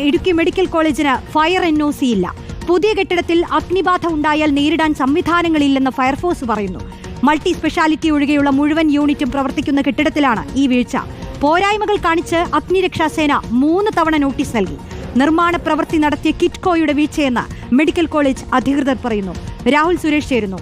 Idukki medical കോളേജിന് fire N O C ഇല്ല. പുതിയ കെട്ടിടത്തിൽ അഗ്നിബാധ ഉണ്ടായാൽ നേരിടാൻ സംവിധാനങ്ങളില്ലെന്ന് ഫയർഫോഴ്സ് പറയുന്നു. മൾട്ടി സ്പെഷ്യാലിറ്റി ഒഴികെയുള്ള മുഴുവൻ യൂണിറ്റും പ്രവർത്തിക്കുന്ന കെട്ടിടത്തിലാണ് ഈ വീഴ്ച. പോരായ്മകൾ കാണിച്ച് അഗ്നിരക്ഷാസേന മൂന്ന് തവണ നോട്ടീസ് നൽകി. നിർമ്മാണ പ്രവൃത്തി നടത്തിയ കിറ്റ്കോയുടെ വീഴ്ചയെന്ന് മെഡിക്കൽ കോളേജ് അധികൃതർ പറയുന്നു. രാഹുൽ സുരേഷ് ചേരുന്നു.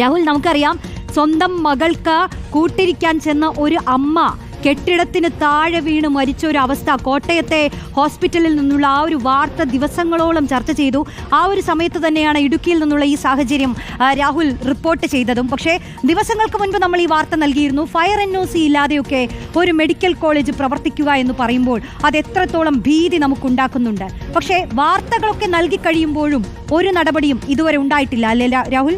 രാഹുൽ നമുക്കറിയാം സ്വന്തം മകൾക്ക് കൂട്ടിരിക്കാൻ ചെന്ന ഒരു അമ്മ കെട്ടിടത്തിന് താഴെ വീണ് മരിച്ച ഒരു അവസ്ഥ കോട്ടയത്തെ ഹോസ്പിറ്റലിൽ നിന്നുള്ള ആ ഒരു വാർത്ത ദിവസങ്ങളോളം ചർച്ച ചെയ്തു. ആ ഒരു സമയത്ത് തന്നെയാണ് ഇടുക്കിയിൽ നിന്നുള്ള ഈ സാഹചര്യം രാഹുൽ റിപ്പോർട്ട് ചെയ്തതും. പക്ഷേ ദിവസങ്ങൾക്ക് മുൻപ് നമ്മൾ ഈ വാർത്ത നൽകിയിരുന്നു. ഫയർ എൻ ഒ സി ഇല്ലാതെയൊക്കെ ഒരു മെഡിക്കൽ കോളേജ് പ്രവർത്തിക്കുക എന്ന് പറയുമ്പോൾ അത് എത്രത്തോളം ഭീതി നമുക്കുണ്ടാക്കുന്നുണ്ട്. പക്ഷേ വാർത്തകളൊക്കെ നൽകി കഴിയുമ്പോഴും ഒരു നടപടിയും ഇതുവരെ ഉണ്ടായിട്ടില്ല അല്ലേ രാഹുൽ?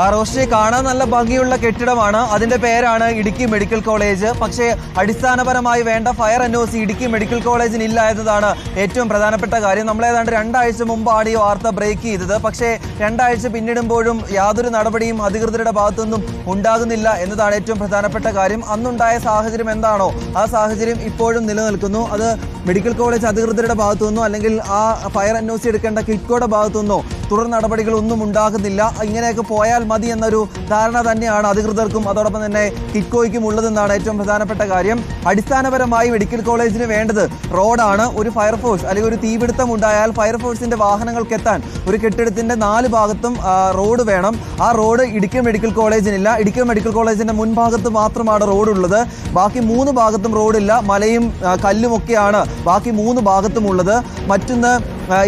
ആ റോഷി കാണാൻ നല്ല ഭംഗിയുള്ള കെട്ടിടമാണ്. അതിന്റെ പേരാണ് ഇടുക്കി മെഡിക്കൽ കോളേജ്. പക്ഷേ അടിസ്ഥാനപരമായി വേണ്ട fire N O Idukki medical കോളേജിന് ഇല്ല എന്നതാണ് ഏറ്റവും പ്രധാനപ്പെട്ട കാര്യം. നമ്മൾ ഏതാണ്ട് രണ്ടാഴ്ച മുമ്പാണ് ഈ വാർത്ത ബ്രേക്ക് ചെയ്തത്. പക്ഷേ രണ്ടാഴ്ച പിന്നിടുമ്പോഴും യാതൊരു നടപടിയും അധികൃതരുടെ ഭാഗത്തുനിന്നും ഉണ്ടാകുന്നില്ല എന്നതാണ് ഏറ്റവും പ്രധാനപ്പെട്ട കാര്യം. അന്നുണ്ടായ സാഹചര്യം എന്താണോ ആ സാഹചര്യം ഇപ്പോഴും നിലനിൽക്കുന്നു. അത് മെഡിക്കൽ കോളേജ് അധികൃതരുടെ ഭാഗത്തു നിന്നോ അല്ലെങ്കിൽ ആ ഫയർ എൻ ഒ സി എടുക്കേണ്ട കിറ്റ്കോയുടെ ഭാഗത്തു നിന്നോ തുടർ നടപടികളൊന്നും ഉണ്ടാകുന്നില്ല. ഇങ്ങനെയൊക്കെ പോയാൽ മതി എന്നൊരു ധാരണ തന്നെയാണ് അധികൃതർക്കും അതോടൊപ്പം തന്നെ കിറ്റ്കോയ്ക്കും ഉള്ളതെന്നാണ് ഏറ്റവും പ്രധാനപ്പെട്ട കാര്യം. അടിസ്ഥാനപരമായി മെഡിക്കൽ കോളേജിന് വേണ്ടത് റോഡാണ്. ഒരു ഫയർഫോഴ്സ് അല്ലെങ്കിൽ ഒരു തീപിടുത്തം ഉണ്ടായാൽ ഫയർഫോഴ്സിന്റെ വാഹനങ്ങൾക്ക് എത്താൻ ഒരു കെട്ടിടത്തിന്റെ നാല് ഭാഗത്തും റോഡ് വേണം. ആ റോഡ് ഇടുക്കി മെഡിക്കൽ കോളേജിനില്ല. ഇടുക്കി മെഡിക്കൽ കോളേജിന്റെ മുൻഭാഗത്ത് മാത്രമാണ് റോഡുള്ളത്. ബാക്കി മൂന്ന് ഭാഗത്തും റോഡില്ല. മലയും കല്ലുമൊക്കെയാണ് ബാക്കി മൂന്ന് ഭാഗത്തുമുള്ളത്. മറ്റൊന്ന്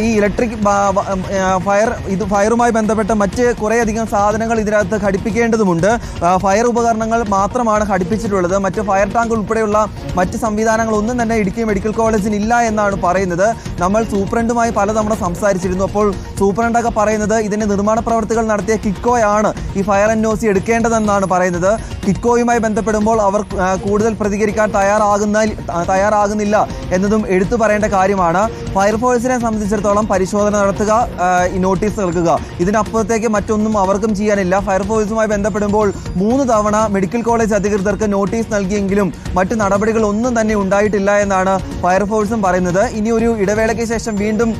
ഈ ഇലക്ട്രിക് ഫയർ ഇത് ഫയറുമായി ബന്ധപ്പെട്ട മറ്റ് കുറേയധികം സാധനങ്ങൾ ഇതിനകത്ത് ഘടിപ്പിക്കേണ്ടതുണ്ട് ഫയർ ഉപകരണങ്ങൾ മാത്രമാണ് ഘടിപ്പിച്ചിട്ടുള്ളത്. മറ്റ് ഫയർ ടാങ്ക് ഉൾപ്പെടെയുള്ള മറ്റ് സംവിധാനങ്ങളൊന്നും തന്നെ ഇടുക്കി മെഡിക്കൽ കോളേജിന് ഇല്ല എന്നാണ് പറയുന്നത്. നമ്മൾ സൂപ്രണ്ടുമായി പലതവണ സംസാരിച്ചിരുന്നു. അപ്പോൾ സൂപ്രണ്ടൊക്കെ പറയുന്നത് ഇതിന്റെ നിർമ്മാണ പ്രവർത്തികൾ നടത്തിയ കിക്കോയാണ് ഈ ഫയർ എൻ ഒ സി എടുക്കേണ്ടതെന്നാണ് പറയുന്നത്. കിക്കോയുമായി ബന്ധപ്പെടുമ്പോൾ അവർ കൂടുതൽ പ്രതികരിക്കാൻ തയ്യാറാകുന്ന തയ്യാറാകുന്നില്ല എന്നതും എടുത്തു പറയേണ്ട കാര്യമാണ്. ഫയർഫോഴ്സിനെ സംബന്ധിച്ചിടത്തോളം പരിശോധന നടത്തുക നോട്ടീസ് നൽകുക. ഇതിനപ്പുറത്തേക്ക് മറ്റൊന്നും അവർക്കും ചെയ്യാനില്ല. ഫയർഫോഴ്സുമായി ബന്ധപ്പെടുമ്പോൾ മൂന്ന് തവണ മെഡിക്കൽ കോളേജ് അധികൃതർക്ക് നോട്ടീസ് നൽകിയെങ്കിലും മറ്റ് നടപടികൾ ഒന്നും തന്നെ ഉണ്ടായിട്ടില്ല എന്നാണ് ഫയർഫോഴ്സും പറയുന്നത്. ഇനി ഒരു ഇടവേളയ്ക്ക് ശേഷം വീണ്ടും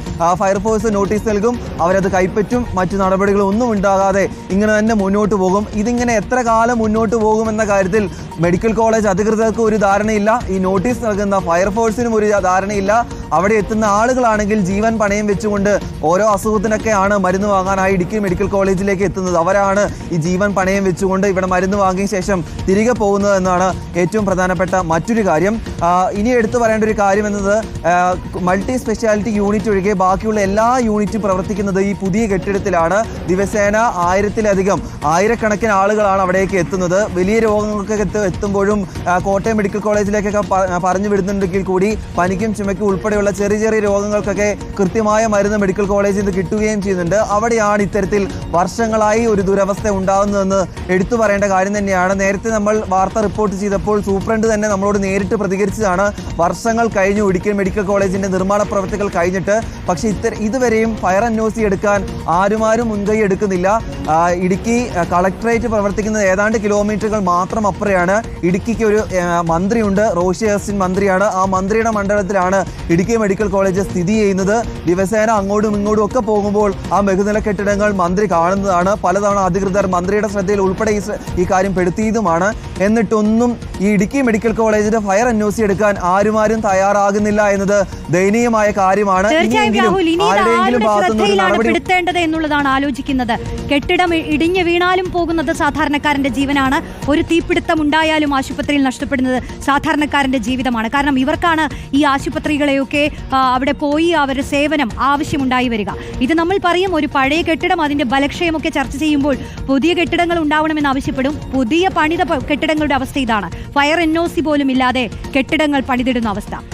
ഫയർഫോഴ്സ് നോട്ടീസ് നൽകും. അവരത് കൈപ്പറ്റും. മറ്റു നടപടികൾ ഒന്നും ഉണ്ടാകാതെ ഇങ്ങനെ തന്നെ മുന്നോട്ട് പോകും. ഇതിങ്ങനെ എത്ര കാലം മുന്നോട്ട് പോകുമെന്ന കാര്യത്തിൽ മെഡിക്കൽ കോളേജ് അധികൃതർക്ക് ഒരു ധാരണയില്ല. ഈ നോട്ടീസ് നൽകുന്ന ഫയർഫോഴ്സിനും ഒരു ധാരണയില്ല. അവിടെ എത്തുന്ന ആളുകളാണെങ്കിൽ ജീവൻ പണയം വെച്ചുകൊണ്ട് ഓരോ അസുഖത്തിനൊക്കെയാണ് മരുന്ന് വാങ്ങാനായി ഇടുക്കി മെഡിക്കൽ കോളേജിലേക്ക് എത്തുന്നത്. അവരാണ് ഈ ജീവൻ പണയം വെച്ചുകൊണ്ട് ഇവിടെ മരുന്ന് വാങ്ങിയ ശേഷം തിരികെ പോകുന്നത് എന്നാണ് ഏറ്റവും പ്രധാനപ്പെട്ട മറ്റൊരു കാര്യം. ഇനി എടുത്തു പറയേണ്ട ഒരു കാര്യം എന്നത് മൾട്ടി സ്പെഷ്യാലിറ്റി യൂണിറ്റ് ഒഴികെ ബാക്കിയുള്ള എല്ലാ യൂണിറ്റും പ്രവർത്തിക്കുന്നത് ഈ പുതിയ കെട്ടിടത്തിലാണ്. ദിവസേന ആയിരത്തിലധികം ആയിരക്കണക്കിന് ആളുകളാണ് അവിടേക്ക് എത്തുന്നത്. വലിയ രോഗങ്ങൾക്കൊക്കെ എത്തു- എത്തുമ്പോഴും കോട്ടയം മെഡിക്കൽ കോളേജിലേക്കൊക്കെ പറഞ്ഞു വിടുന്നുണ്ടെങ്കിൽ കൂടി പനിക്കും ചുമയ്ക്കും ഉൾപ്പെടെയുള്ള ചെറിയ ചെറിയ രോഗങ്ങൾക്കൊക്കെ കൃത്യമായ മരുന്ന് മെഡിക്കൽ കോളേജിൽ നിന്ന് കിട്ടുകയും ചെയ്യുന്നുണ്ട്. അവിടെയാണ് ഇത്തരത്തിൽ വർഷങ്ങളായി ഒരു ദുരവസ്ഥ ഉണ്ടാകുന്നതെന്ന് എടുത്തു പറയേണ്ട കാര്യം തന്നെയാണ്. നേരത്തെ നമ്മൾ വാർത്ത റിപ്പോർട്ട് ചെയ്തപ്പോൾ സൂപ്രണ്ട് തന്നെ നമ്മളോട് നേരിട്ട് പ്രതികരിച്ചതാണ്. വർഷങ്ങൾ കഴിഞ്ഞു ഇടുക്കി മെഡിക്കൽ കോളേജിന്റെ നിർമ്മാണ പ്രവർത്തികൾ കഴിഞ്ഞിട്ട്. പക്ഷേ ഇത്തര ഇതുവരെയും ഫയർ അന്വേഷി എടുക്കാൻ ആരുമാരും മുൻകൈ എടുക്കുന്നില്ല. ഇടുക്കി കളക്ടറേറ്റ് പ്രവർത്തിക്കുന്നത് ഏതാണ്ട് കിലോമീറ്ററുകൾ മാത്രം അപ്പുറയാണ്. ഇടുക്കിക്ക് ഒരു മന്ത്രിയുണ്ട് റോഷി ഹസിൻ മന്ത്രിയാണ്. ആ മന്ത്രിയുടെ മണ്ഡലത്തിലാണ് ഇടുക്കി മെഡിക്കൽ കോളേജ് സ്ഥിതി ചെയ്യുന്നത്. ദിവസേന അങ്ങോട്ടും ഇങ്ങോട്ടും ഒക്കെ പോകുമ്പോൾ ആ ബഹുനില കെട്ടിടങ്ങൾ മന്ത്രി കാണുന്നതാണ്. പലതവണ അധികൃതർ മന്ത്രിയുടെ ശ്രദ്ധയിൽ ഉൾപ്പെടെ ഈ കാര്യം പെടുത്തിയതുമാണ്. എന്നിട്ടൊന്നും ഈ ഇടുക്കി മെഡിക്കൽ കോളേജിന്റെ ഫയർ അന്വേഷി എടുക്കാൻ ആരുമാരും തയ്യാറാകുന്നില്ല എന്നത് ദയനീയമായ കാര്യമാണ്. തീർച്ചയായും രാഹുൽ ഇനി ആരുടെ ശ്രദ്ധയിലാണ് പെടുത്തേണ്ടത് എന്നുള്ളതാണ് ആലോചിക്കുന്നത്. കെട്ടിടം ഇ- ഇടിഞ്ഞു വീണാലും പോകുന്നത് സാധാരണക്കാരന്റെ ജീവനാണ്. ഒരു തീപിടുത്തം ഉണ്ടായാലും ആശുപത്രിയിൽ നഷ്ടപ്പെടുന്നത് സാധാരണക്കാരന്റെ ജീവിതമാണ്. കാരണം ഇവർക്കാണ് ഈ ആശുപത്രികളെയൊക്കെ അവിടെ പോയി അവരുടെ സേവനം ആവശ്യമുണ്ടായി വരിക. ഇത് നമ്മൾ പറയും ഒരു പഴയ കെട്ടിടം അതിന്റെ ബലക്ഷയമൊക്കെ ചർച്ച ചെയ്യുമ്പോൾ പുതിയ കെട്ടിടങ്ങൾ ഉണ്ടാവണമെന്ന് ആവശ്യപ്പെടും. പുതിയ പണിത കെട്ടിടങ്ങളുടെ അവസ്ഥ ഇതാണ്. ഫയർ എൻ പോലും ഇല്ലാതെ കെട്ടിടങ്ങൾ പണിതിടുന്ന അവസ്ഥ.